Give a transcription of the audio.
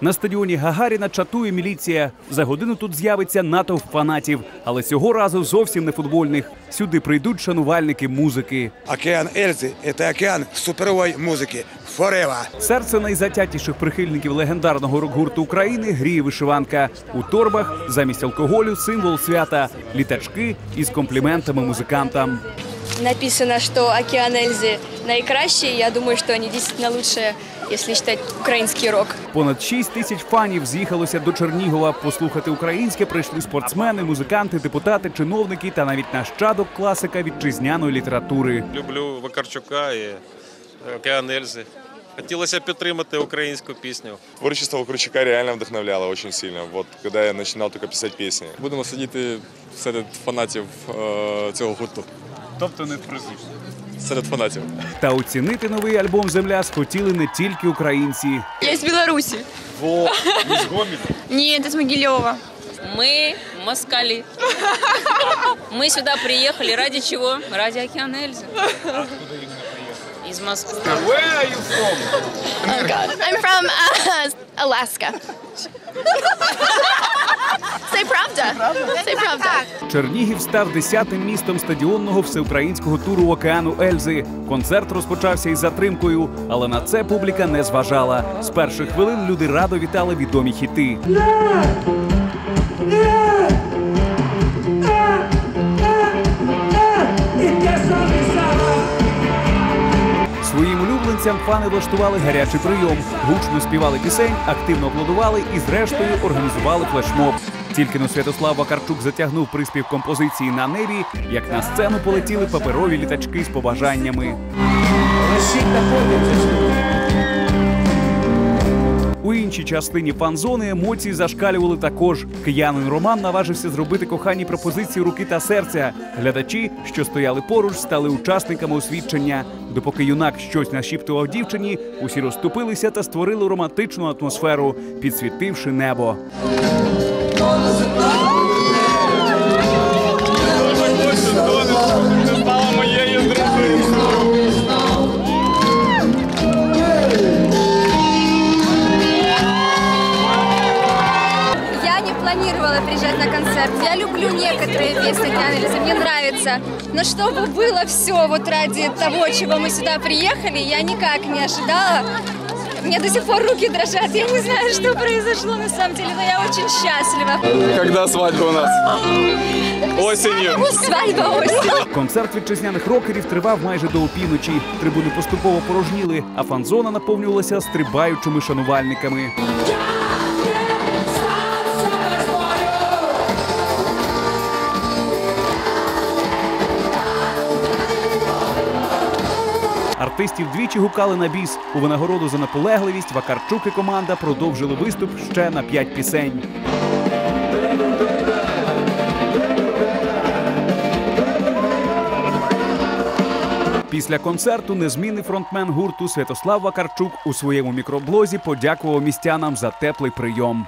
На стадіоні Гагаріна чатує міліція. За годину тут з'явиться натовп фанатів, але цього разу зовсім не футбольних. Сюди прийдуть шанувальники музики. Океан Эльзы – это океан суперовой музыки. Forever. Серце найзатятіших прихильників легендарного рок-гурту України гріє вишиванка. У торбах замість алкоголю символ свята літачки із компліментами музикантам. Написано, что «Океан Эльзы» наикращие. Я думаю, что они действительно лучшие, если считать украинский рок. Понад 6 тисяч фанів з'їхалося до Чернігова. Послухати українське прийшли спортсмени, музиканти, депутати, чиновники та навіть нащадок класика вітчизняної літератури. Люблю Вакарчука і Океан Ельзи. Хотілося підтримати українську пісню. Творчество Кручака реально вдохновляло очень сильно. Вот когда я начинал только писать песни. Будемо сидіти серед фанатів е, цього гурту Тобто не призив. Серед фанатів. Та оцінити новий альбом Земля схотіли не тільки українці. Я из Беларуси. Во, із Гоміна. Нет, из Могилева. Мы москали. Мы сюда приехали ради чего? Ради океана Эльзы. Из Москвы. I'm from uh, Alaska. Say правда. Say правда. Чернігів став десятим містом стадіонного всеукраїнського туру океану Ельзи. Концерт розпочався із затримкою, але на це публіка не зважала. З перших хвилин люди радо вітали відомі хіти. Своїм улюбленцям фани влаштували гарячий прийом, гучно співали пісень, активно аплодували і, зрештою, організували флешмоб. Тільки но Святослав Вакарчук затягнув приспів композиції на небі, як на сцену полетіли паперові літачки з побажаннями. У іншій частині фан-зони емоції зашкалювали також. Киянин Роман наважився зробити коханій пропозиції руки та серця. Глядачі, що стояли поруч, стали учасниками освідчення. Допоки юнак щось нашіптував дівчині, усі розступилися та створили романтичну атмосферу, підсвітивши небо. Планировала приезжать на концерт. Я люблю некоторые песни «Океан Эльзы», мне нравится. Но чтобы было все вот ради того, чего мы сюда приехали, я никак не ожидала. Мне до сих пор руки дрожат. Я не знаю, что произошло на самом деле, но я очень счастлива. Когда свадьба у нас? Осенью. Свадьба осень. Концерт вітчизняних рокерів тривав майже до опівночі. Трибуни поступово порожніли, а фан-зона наповнювалася стрибаючими шанувальниками. Артистів двічі гукали на біс. У винагороду за наполегливість Вакарчук і команда продовжили виступ ще на п'ять пісень. Після концерту незмінний фронтмен гурту Святослав Вакарчук у своєму мікроблозі подякував містянам за теплий прийом.